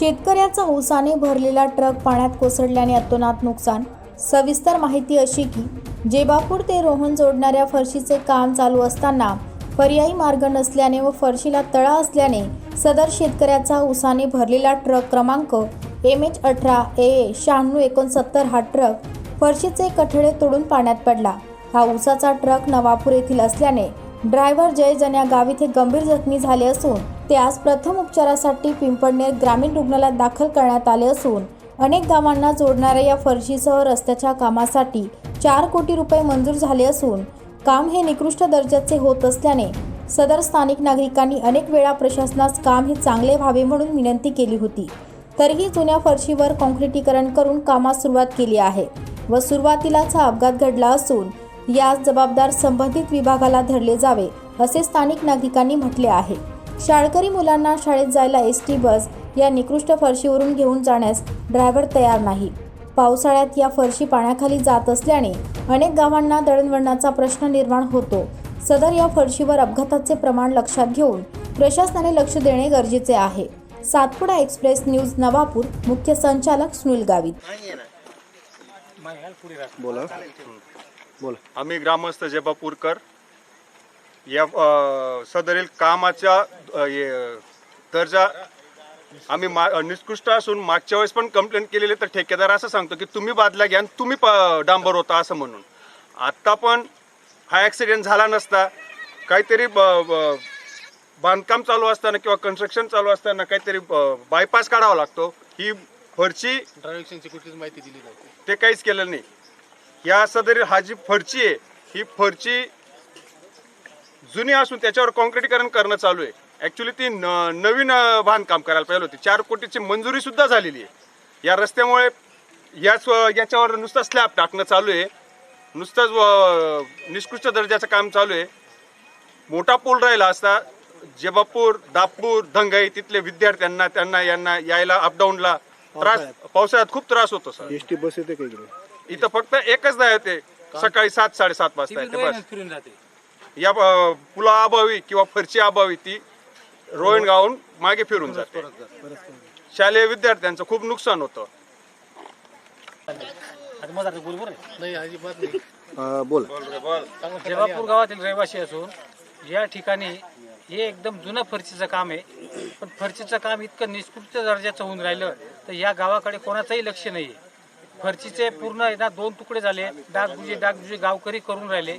शेतकऱ्याचा ऊसाने भरलेला ट्रक पाण्यात कोसळल्याने अतोनात नुकसान. सविस्तर माहिती अशी की जेबापूर ते रोहन जोडणाऱ्या फरशीचे काम चालू असताना पर्यायी मार्ग नसल्याने व फरशीला तळा असल्याने सदर शेतकऱ्याचा ऊसाने भरलेला ट्रक क्रमांक एम एच अठरा ए ए शहाण्णव एकोणसत्तर हा ट्रक फरशीचे कठडे तोडून पाण्यात पडला. हा ऊसाचा ट्रक नवापूर येथील असल्याने ड्रायव्हर जयजन या गावी ते गंभीर जखमी झाले असून त्यास प्रथम उपचारासाठी पिंपळनेर ग्रामीण रुग्णालयात दाखल करण्यात आले असून अनेक गावांना जोडणाऱ्या या फरशीसह रस्त्याच्या कामासाठी चार कोटी रुपये मंजूर झाले असून काम हे निकृष्ट दर्जाचे होत असल्याने सदर स्थानिक नागरिकांनी अनेक वेळा प्रशासनास काम हे चांगले व्हावे म्हणून विनंती केली होती. तरीही जुन्या फरशीवर कॉन्क्रिटीकरण करून कामास सुरुवात केली आहे व सुरुवातीलाच हा अपघात घडला असून यास जबाबदार संबंधित विभागाला धरले जावे असे स्थानिक नागरिकांनी म्हटले आहे. शाळकरी मुलांना शाळेत जायला एस टी बस या निकृष्ट फरशीवरून घेऊन जाण्यास ड्रायव्हर तयार नाही. पावसाळ्यात या फरशी पाण्याखाली जात असल्याने अनेक गावांना दळणवळणाचा प्रश्न निर्माण होतो. सदर या फरशीवर अपघाताचे प्रमाण लक्षात घेऊन प्रशासनाने लक्ष देणे गरजेचे आहे. सातपुडा एक्सप्रेस न्यूज नवापूर मुख्य संचालक सुनील गावित. बोला. बोला. आम्ही ग्रामस्थ जेबापूरकर या सदरील कामाच्या दर्जा आम्ही मा निष्कृष्ट असून मागच्या वेळेस पण कंप्लेंट केलेली तर ठेकेदार असं सांगतो की तुम्ही बादल्या घ्या आणि तुम्ही प- डांबर होता असं म्हणून. आत्ता पण हा ॲक्सिडेंट झाला नसता. काहीतरी बांधकाम चालू असताना किंवा कन्स्ट्रक्शन चालू असताना काहीतरी बायपास काढावा लागतो. ही फरची ड्रायव्हिंगची कुठलीच माहिती दिली नव्हती ते काहीच केलं नाही. या सदरी हा जी फरची आहे ही फरची जुनी असून त्याच्यावर कॉन्क्रिटीकरण करणं चालू आहे. ॲक्च्युली ती न नवीन बांधकाम करायला पाहिजे होती. चार कोटीची मंजुरी सुद्धा झालेली आहे. या रस्त्यामुळे याच याच्यावर नुसतं स्लॅब टाकणं चालू आहे. नुसतंच निष्कृष्ट दर्जाचं काम चालू आहे. मोठा पूल राहिला असता जेबापूर दापूर धंगाई तिथले विद्यार्थ्यांना त्यांना यांना यायला अपडाऊनला त्रास पावसाळ्यात. खूप त्रास होतो सर. एस टी बस येते इथं फक्त एकच नाही येते सकाळी सात साडेसात वाजता येते बस. फिरून जाते. या पुला अभावी किंवा फरची अभावी ती रोहन गावून मागे फिरून जाते. शालेय विद्यार्थ्यांचं खूप नुकसान होतं. बोला जेव्हापूर गावातील रहिवासी असून या ठिकाणी हे एकदम जुनं फरशीचं काम आहे. पण फरशीचं काम इतकं निष्कृष्ट दर्जाचं होऊन राहिलं तर या गावाकडे कोणाचंही लक्ष नाही आहे फरशीचे पूर्ण दोन तुकडे झाले डागडुजे डागडुजे गावकरी करून राहिले.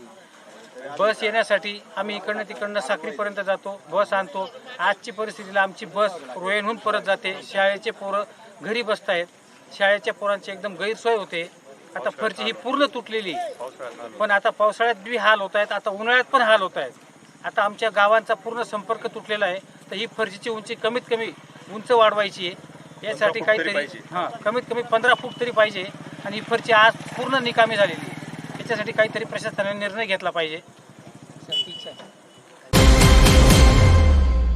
बस येण्यासाठी आम्ही इकडनं तिकडनं साखरीपर्यंत जातो बस आणतो. आजची परिस्थितीला आमची बस रोयनहून परत जाते. शाळेचे पोरं घरी बसतायत. शाळेच्या पोरांची एकदम गैरसोय होते. आता फरची ही पूर्ण तुटलेली. पण आता पावसाळ्यात बी हाल होत आहेत आता उन्हाळ्यात पण हाल होत आहेत आता आमच्या गावांचा पूर्ण संपर्क तुटलेला आहे. तर ही फरशीची उंची कमीत कमी उंच वाढवायची आहे. यासाठी काहीतरी. हां कमीत कमी पंधरा फूट तरी पाहिजे. आणि ही फरची आज पूर्ण निकामी झालेली आहे. याच्यासाठी काहीतरी प्रशासनाने निर्णय घेतला पाहिजे.